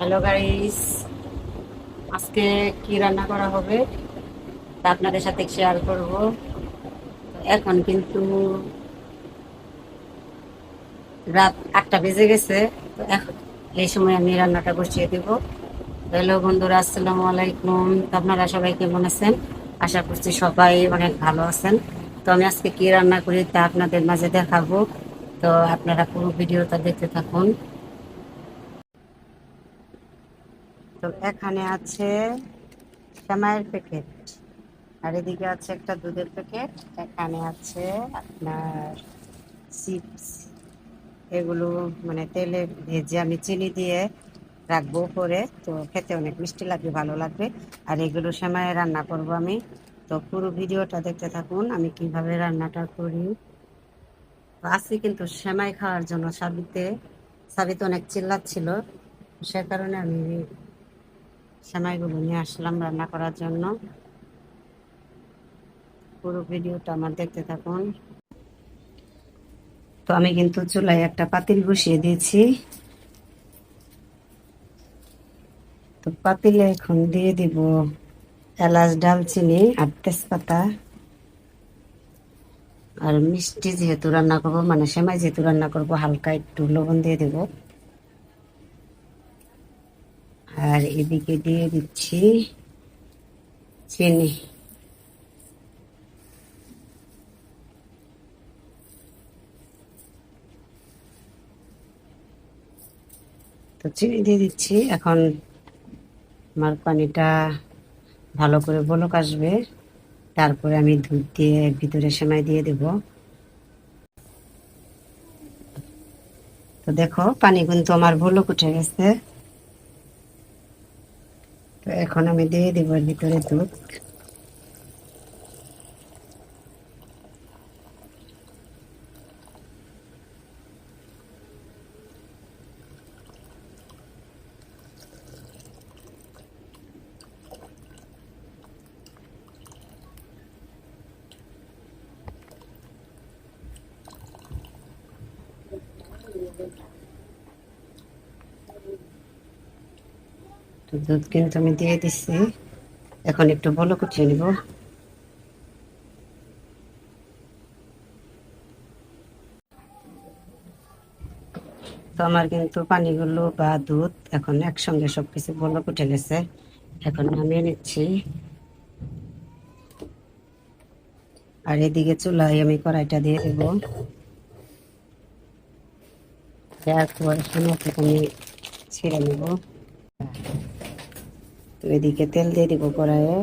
Hello guys আজকে কি রান্না করা হবে? তা আপনাদের সাথে শেয়ার করব। এখন কিন্তু রাত আটটা বেজে গেছে। তো এখন এই সময় আমি রান্নাটা বসিয়ে দেব। হ্যালো বন্ধুরা, আসসালামু আলাইকুম। আপনারা সবাই কেমন আছেন? আশা করছি সবাই অনেক ভালো আছেন। তো আমি আজকে কি রান্না করি তা আপনাদের মাঝে দেখাবো। তো আপনারা পুরো ভিডিওটা দেখতে থাকুন। তো এখানে আছে শ্যামাইয়ের প্যাকেট। আর এদিকে আছে একটা দুধের প্যাকেট। এখানে আছে আপনার চিপস। এগুলো মানে তেলে ভেজে আমি চিনি দিয়ে রাখব উপরে। তো খেতে অনেক মিষ্টি লাগবে, ভালো লাগবে। আর এগুলো সেমাই রান্না করব আমি। তো পুরো ভিডিওটা দেখতে থাকুন, আমি কীভাবে রান্নাটা করি। আজকে কিন্তু সেমাই খাওয়ার জন্য সাবিতে সাবিতে অনেক চিল্লাচ্ছিল। সে কারণে আমি সেমাইগুলো নিয়ে আসলাম রান্না করার জন্য। পুরো ভিডিওটা আমার দেখতে থাকুন। তো আমি কিন্তু চুলায় একটা পাতিল বসিয়ে দিয়েছি। তো পাতিলে এখন দিয়ে দিব এলাচ, ডালচিনি আর তেজপাতা। আর মিষ্টি যেহেতু রান্না করব মানে সেমাই যেহেতু রান্না করব, হালকা একটু লবণ দিয়ে দেব। আর এদিকে দিয়ে দিচ্ছি চিনি। তো চিনি দিয়ে দিচ্ছি। এখন আমার পানিটা ভালো করে বলক আসবে। তারপরে আমি দুধ দিয়ে ভিতরে সেমাই দিয়ে দেব। তো দেখো, পানি কিন্তু আমার বলক উঠে গেছে। এখন আমি দিয়ে দিব ভিতরে দুধ। তো দুধ কিন্তু আমি দিয়ে দিচ্ছি এখন একটু বলো কুচিয়ে নিব। তো আমার কিন্তু পানিগুলো বা দুধ এখন একসঙ্গে সবকিছু বলক উঠে গেছে এখন নামিয়ে নিচ্ছি। আর এদিকে চুলায় আমি কড়াইটা দিয়ে দেব। দেওয়ার পর আমি ছিঁড়ে নেব। তো এদিকে তেল দিয়ে দিব কড়াইয়ে।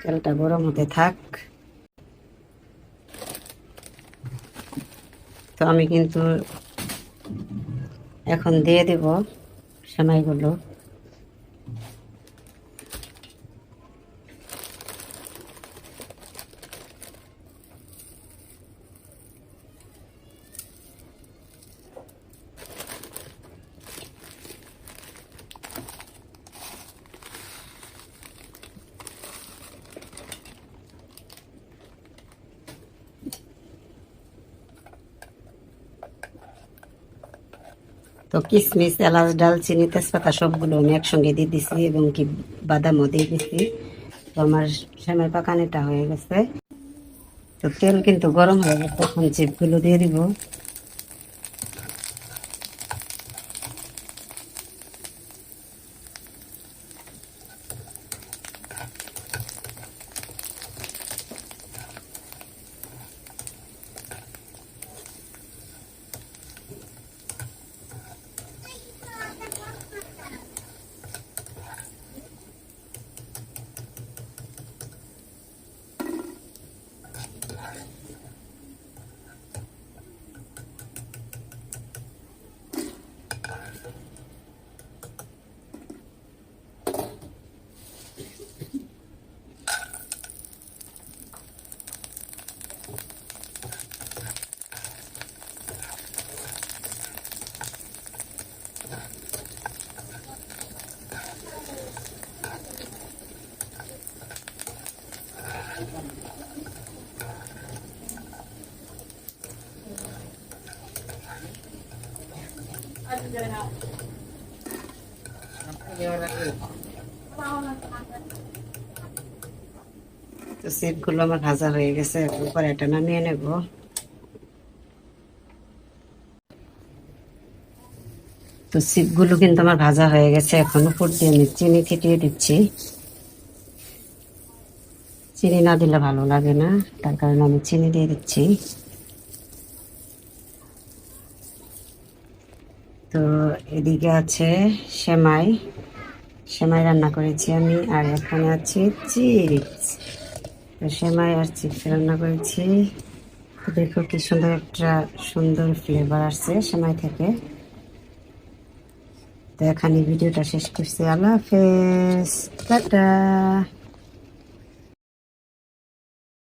তেলটা গরম হতে থাক। তো আমি কিন্তু এখন দিয়ে দেব সেমাইগুলো তো কিসমিস, এলাচ ডাল চিনি তেজপাতা সবগুলো আমি একসঙ্গে দিয়ে দিছি এবং কি বাদামও দিয়ে দিছি। তো আমার সেমাই পাকানিটা হয়ে গেছে। তো তেল কিন্তু গরম হয়ে গেছে তখন চিপগুলো দিয়ে দিব। তো সিটগুলো আমার ভাজা হয়ে গেছে উপরে এটা নামিয়ে নেব। তো সিপগুলো কিন্তু আমার ভাজা হয়ে গেছে এখন। উপর দিয়ে আমি চিনি ছিটিয়ে দিচ্ছি। চিনি না দিলে ভালো লাগে না, তার কারণে আমি চিনি দিয়ে দিচ্ছি। তো এদিকে আছে সেমাই। সেমাই রান্না করেছি আমি, আর এখানে আছে চিপস। তো সেমাই আর চিপস রান্না করেছি। দেখো কি সুন্দর একটা সুন্দর ফ্লেভার আসছে সেমাই থেকে। তো এখানে ভিডিওটা শেষ করছি। আল্লাহ হাফেজ। টাটা।